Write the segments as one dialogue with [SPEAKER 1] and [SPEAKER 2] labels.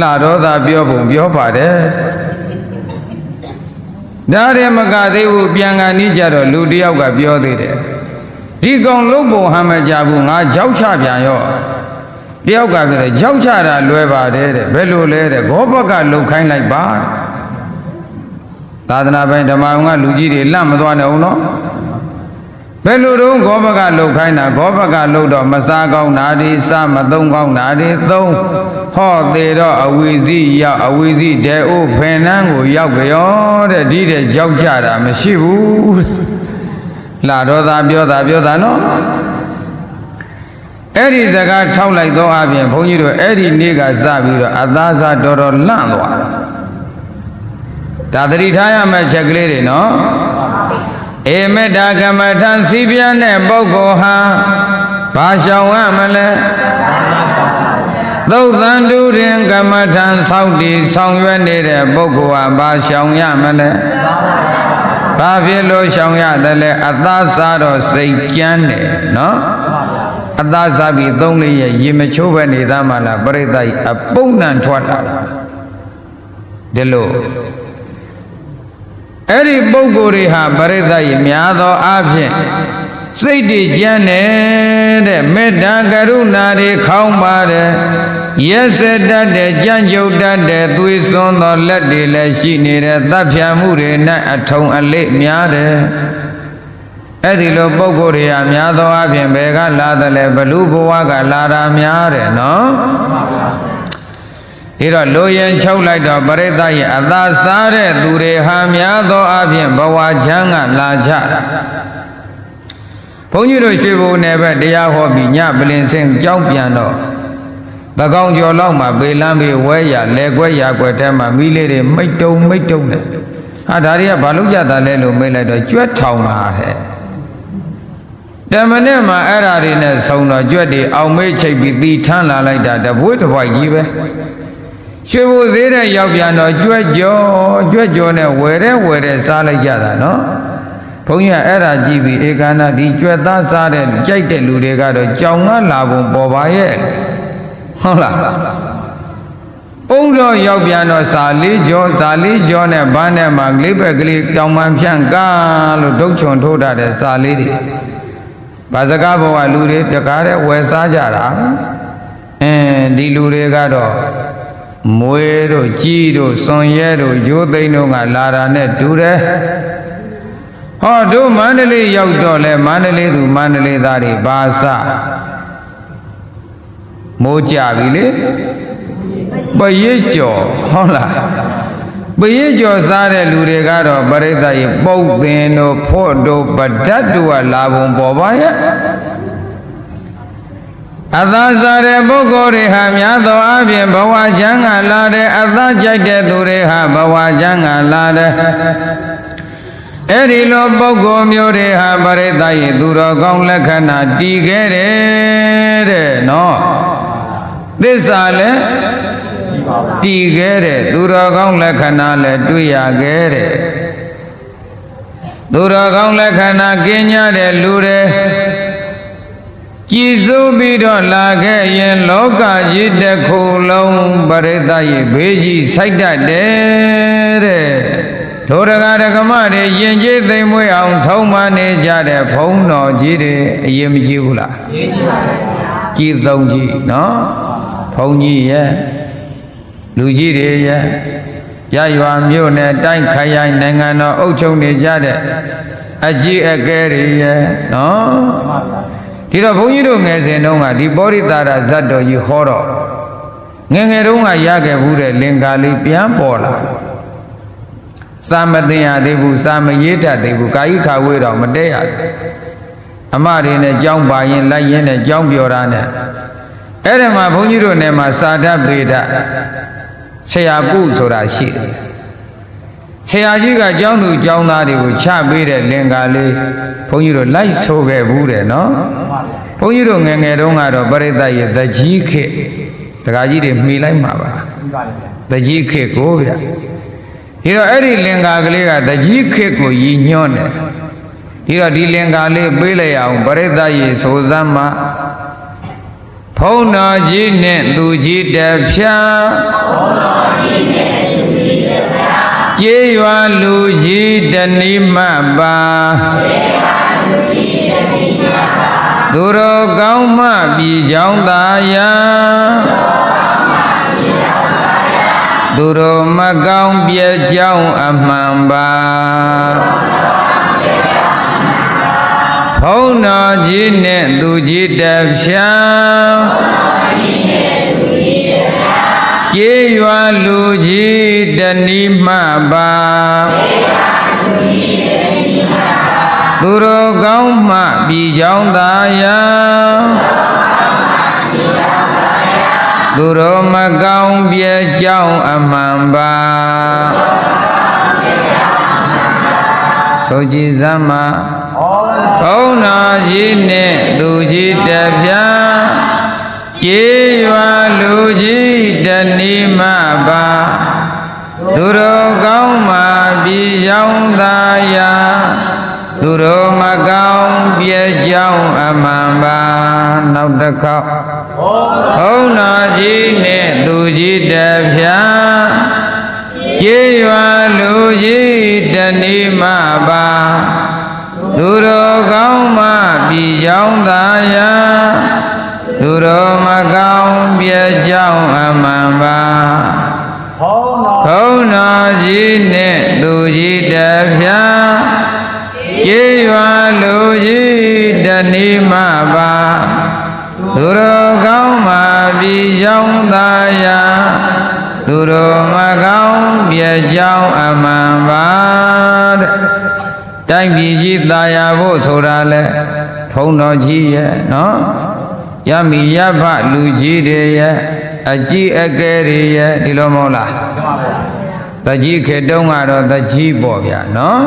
[SPEAKER 1] လာတော့သာပြောဖို့ပြောပါတယ်ဒါရမကသေးဘူးပြန်ကန်ဤကြတော့လူတယောက်ကပြောသေးတယ်ဒီကောင်လုံးပုံဟမ်းမကြဘူးငါကြောက်ချပြန်ရောတယောက်ကပြောတယ်ကြောက်ချတာလွယ်ပါတယ်တဲ့ဘယ်လိုလဲတဲ့ဂောဘကလှုပ်ခိုင်းလိုက်ပါတဲ့သာသနာပိုင်းဓမ္မအောင်ကလူကြီးတွေလန့်မသွားနဲ့အောင်နော်ဘယ်လိုတော့ဂောဘကလှုပ်ခိုင်းတာဂောဘကလှုပ်တော့မစားကောင်းတာဒီစမသုံးကောင်းတာဒီသုံး ဟောသေးတော့အဝီစီရောက်အဝီစီတဲအိုးဖင်နှန်းကိုရောက်ကြောတဲ့ဒီတဲ့ကြောက်ကြတာမရှိဘူးတဲ့လာတော့သာပြောတာပြောတာနော်အဲ့ဒီစကားထောက်လိုက်သောအပြင်ဘုန်းကြီးတို့အဲ့ဒီနေ့ကစပြီးတော့အသားစားတော်တော်လန့်သွားတယ်ဒါသတိထားရမယ့်ချက်ကလေးတွေနော်အေမေတ္တာကမ္မထံစီပြန်းတဲ့ပုဂ္ဂိုလ်ဟာဘာရှောင်ရမလဲ သုတ်တန်တူရင်ကမ္မထံဆောက်တည်ဆောင်ရွက်နေတဲ့ပုဂ္ဂိုလ်ဟာဘာရှောင်ရမလဲဘာဖြစ်လို့ရှောင်ရတယ်လဲအသားစားတော့စိတ်ကြမ်းတယ်နော်အသားစားပြီးသုံးလေးရဲ့ရေမချိုးပဲနေသားမှလားပြိဿကြီးအပုံနှံထွက်လာတာဒီလိုအဲ့ဒီပုဂ္ဂိုလ်တွေဟာပရိသတ်ရများသောအားဖြင့်စိတ်တည်ကြမ်းနေတဲ့မေတ္တာကရုဏာတွေခေါင်းပါတယ် ရက်စက်တတ်တဲ့ကြံ့ကြုတ်တတ်တဲ့သွေးစွန်းသောလက်တွေလည်းရှိနေတဲ့တပ်ဖြာမှုတွေနဲ့အထုံအလိများတယ်အဲ့ဒီလိုပုဂ္ဂိုလ်တွေဟာများသောအားဖြင့်ဘယ်ကလာတယ်လဲဘလူဘဝကလာတာများတယ်နော်ဒီတော့လိုရင်ချုပ်လိုက်တော့ပရိသတ်ရဲ့အသာစားတဲ့သူတွေဟာများသောအားဖြင့်ဘဝချမ်းကလာကြဘုန်းကြီးတို့ရွှေဘုံနယ်ဘက်တရားဟောပြီးညပလင်စင်ကြောင်းပြန်တော့ သကောင်ကျော်လောက်မှာပေလန်းပေဝဲရလဲကွဲရကွယ်ထဲမှာမိလေးတွေမိတ်တုံမိတ်တုံနဲ့ဟာဒါတွေကဘာလို့ကြတာလဲလို့မေးလိုက်တော့ကြွက်ထောင်တာတဲ့တမနဲ့မှာအဲ့ဓာတွေနဲ့ဆုံတော့ကြွက်တွေအောင်မေးချိတ်ပြီးတီထမ်းလာလိုက်တာတပွေးတစ်ပွိုက်ကြီးပဲရွှေဘိုသေးတဲ့ရောက်ပြန်တော့ကြွက်ကြောကြွက်ကြောနဲ့ဝယ်တဲ့ဝယ်တဲ့စားလိုက်ကြတာနော်ဘုန်းကြီးကအဲ့ဒါကြည့်ပြီးဧကန္နဒီကြွက်သားစားတဲ့ကြိုက်တဲ့လူတွေကတော့ကြောင်ကလာပုံပေါ်ပါရဲ့ ဟုတ်လားအုံတော့ရောက်ပြန်တော့စာလေးကြောစာလေးကြောနဲ့ဘာနဲ့မှကလေးပဲကလေးတောင်ပန်ဖြန့်ကားလို့ဒုတ်ချွန်ထိုးတာတဲ့စာလေးတွေဘာစကားဘဝလူတွေတကားတဲ့ဝယ်စားကြတာအင်းဒီလူတွေကတော့မွေတို့ကြီးတို့စွန်ရဲတို့ရိုးသိန်းတို့ကလာတာနဲ့တူတယ်ဟောတို့မန္တလေးရောက်တော့လဲမန္တလေးသူမန္တလေးသားတွေဘာစ မိုးကြပြီလေပရိတ်ကျော်ဟုတ်လားပရိတ်ကျော်စားတဲ့လူတွေကတော့ပရိသတ်ရေပုတ်သင်တို့ဖို့တို့ပဒတ်တို့ကလာပုံပေါ်ပါရဲ့အသာစားတဲ့ပုဂ္ဂိုလ်တွေဟာများသောအားဖြင့်ဘဝချမ်းသာလာတဲ့အသာကြိုက်တဲ့သူတွေဟာဘဝချမ်းသာလာတဲ့အဲ့ဒီလိုပုဂ္ဂိုလ်မျိုးတွေဟာပရိသတ်ရေသူတော်ကောင်းလက္ခဏာတည်ခဲ့တယ်တဲ့နော် သစ္စာလည်းတည်ခဲ့တဲ့သူတော်ကောင်းလက္ခဏာလည်းတွေ့ရခဲ့တဲ့သူတော်ကောင်းလက္ခဏာကင်းကြတဲ့လူတွေကြည်စိုးပြီးတော့လာခဲ့ရင်လောကကြီးတစ်ခုလုံးပရိသတ်ရဲ့ဘေးကြီးစိုက်တတ်တယ်တဲ့ဒုရဂရကမတွေယဉ်ကျေးသိမ်မွေးအောင်ဆုံးမနေကြတဲ့ဘုံတော်ကြီးတွေအရင်မကြည့်ဘူးလားကြည့်ပါဘူးကြည်သုံးကြည့်နော် ဘုံကြီးရဲ့လူကြီးတွေရဲ့ရရွာမြို့နယ်တိုင်းခရိုင်နိုင်ငံတော်အုပ်ချုပ်နေကြတဲ့အကြီးအကဲတွေရဲ့နော်ဒီတော့ဘုန်းကြီးတို့ငယ်စဉ်တုန်းကဒီပောရိတာရဇတ်တော်ကြီးဟောတော့ငယ်ငယ်တုန်းကရခဲ့ဘူးတဲ့လင်္ကာလေးပြန်ပေါ်လာစာမသိရသေးဘူးစာမရေးတတ်သေးဘူးကာယိခဝေးတော့မတဲရအမတွေနဲ့ကြောင်းပါရင်လိုက်ရင်နဲ့ကြောင်းပြောတာနဲ့ အဲ့ဒီမှာဘုန်းကြီးတို့နယ်မှာစာတတ်ပေဒဆရာပုဆိုတာရှိတယ်ဆရာကြီးကကျောင်းသူကျောင်းသားတွေကိုချပေးတဲ့လင်္ကာလေးဘုန်းကြီးတို့လိုက်ဆိုခဲ့ဘူးတယ်နော်ဘုန်းကြီးတို့ငယ်ငယ်တုန်းကတော့ပရိသတ်ရဲ့တကြီးခေတခါကြီးတွေမှီလိုက်မှာပါတကြီးခေကိုဗျဒီတော့အဲ့ဒီလင်္ကာကလေးကတကြီးခေကိုရည်ညွှန်းတယ်ဒီတော့ဒီလင်္ကာလေးပေးလိုက်အောင်ပရိသတ်ရဲ့ဆိုစမ်းမှာ ဖဘုံတော်ကြီးနှင့်သူကြီးတဖြာကျေးရွာလူကြီးတဏိမပါသူတော်ကောင်းမှပြည်ကြောင်းသာယာသူတော်မကောင်းပြည့်ကြောင်းအမှန်ပါ ဘုံတော်ကြီးနှင့်သူကြီးတဖြာကျေးရွာလူကြီးတဏိမပါသူတော်ကောင်းမှပြည်ကြောင်းသာယာသူတော်မကောင်းပြည့်ကြောင်းအမှန်ပါဆိုကြည်စမ်းမှာ ဘုန်းတော်ကြီးနှင့်သူကြီးတပြားကျေးရွာလူကြီးတဏိမပါသူတော်ကောင်းမှပြည်ကြောင်းသာယာသူတော်မကောင်းပြည့်ကြောင်းအမှန်ပါနောက်တစ်ခေါက်ဘုန်းတော်ကြီးနှင့်သူကြီးတပြားကျေးရွာလူကြီးတဏိမပါ င်းသာယာသူတော်မကောင်းပြည့်ကြောင်းအမှန်ပါဘုန်းတော်ကြီးနှင့်သူကြီးတပြားကျေးရွာလူကြီးတဏိမပါသူတော်ကောင်းမှပြည်ကြောင်းသာယာသူတော်မကောင်းပြည့်ကြောင်းအမှန်ပါတဲ့တိုင်းပြည်ကြီးသာယာဖို့ဆိုတာလဲ ထုံတော်ကြီးရဲ့နော်ရမီရဖလူကြီးတွေရဲ့အကြီးအကဲတွေရဲ့ဒီလိုမဟုတ်လားတကြီးခေတုံးကတော့တကြီးပေါ့ဗျာနော်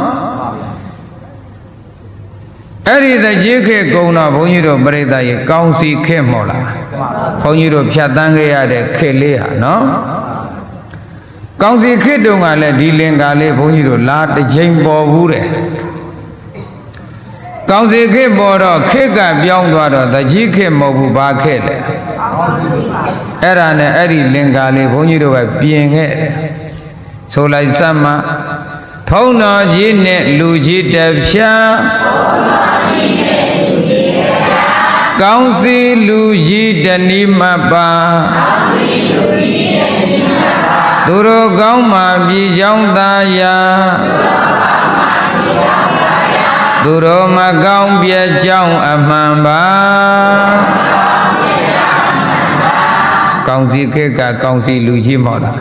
[SPEAKER 1] အဲ့ဒီတကြီးခေကုံတော့ဘုန်းကြီးတို့ပြိဿရေကောင်းစီခေမို့လားဘုန်းကြီးတို့ဖြတ်တန်းခဲ့ရတဲ့ခေလေးဟာနော်ကောင်းစီခေတုံးကလည်းဒီလင်္ကာလေးဘုန်းကြီးတို့လာတစ်ချိန်ပေါ်ဘူးတဲ့ ကောင်းစီခေပေါ်တော့ခေကပြောင်းသွားတော့တကြီးခေမဟုတ်ဘူးဘာခေလဲအဲ့ဒါနဲ့အဲ့ဒီလင်္ကာလေးဘုန်းကြီးတို့ကပြင်ခဲ့တယ်ဆိုလိုက်စမ်းမှာဖုံးတော်ကြီးနဲ့လူကြီးတဖြာကောင်းစီလူကြီးတဏိမပါသူတို့ကောင်းမှပြည်ကြောင်းသာယာ သူတို့မကောင်းပြည့်ကြောင်းအမှန်ပါကောင်းစီခေတ်ကကောင်းစီလူကြီးမော်လား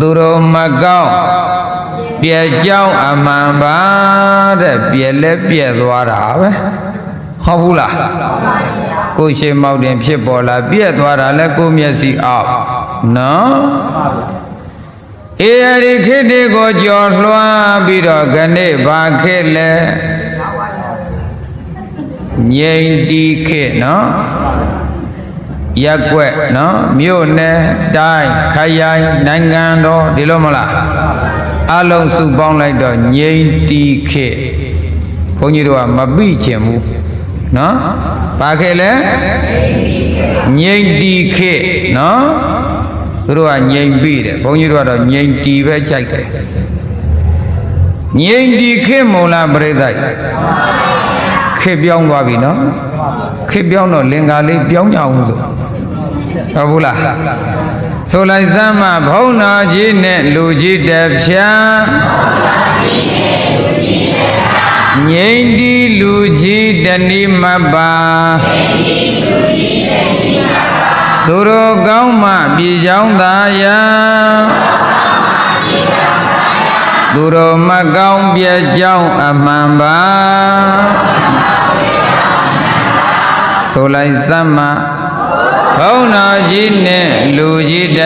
[SPEAKER 1] သူတို့မကောင်းပြည့်ကြောင်းအမှန်ပါတဲ့ပြည့်လဲပြည့်သွားတာပဲဟုတ်ဘူးလားကိုရှင်မောက်တင်ဖြစ်ပေါ်လာပြည့်သွားတာလဲကိုမျက်စိအောက်နော်အေးအရိခေတ်တွေကိုကြော်လွှားပြီးတော့ခဏိဘာခေတ်လဲ ငြိမ်တီခေတ်နော်ရက်ွက်နော်မြို့နယ်တိုင်းခရိုင်နိုင်ငံတော်ဒီလိုမလားအလုံးစုပေါင်းလိုက်တော့ငြိမ်တီခေတ်ဘုန်းကြီးတို့ကမပြည့်ချင်ဘူးနော်ဘာခေတ်လဲငြိမ်တီခေတ်နော်သူတို့ကငြိမ်ပြီးတယ်ဘုန်းကြီးတို့ကတော့ငြိမ်တီပဲကြိုက်တယ်ငြိမ်တီခေတ်မုံလားပြိဿ ခေတ်ပြောင်းသွားပြီနော်ခေတ်ပြောင်းတော့လင်္ကာလေးပြောင်းကြအောင်ဆိုဟုတ်ဘူးလားဆိုလိုက်စမ်းမဘုံတော်ကြီးနဲ့လူကြီးတဖြာငြိမ်တီလူကြီးတဏိမပါသူတို့ကောင်းမှပြည်ကြောင်းသာယာသူတို့မကောင်းပြကြောင်းအမှန်ပါ ဆိုလိုက်စမ်းမဘုံတော်ကြီးနဲ့လူကြီးတ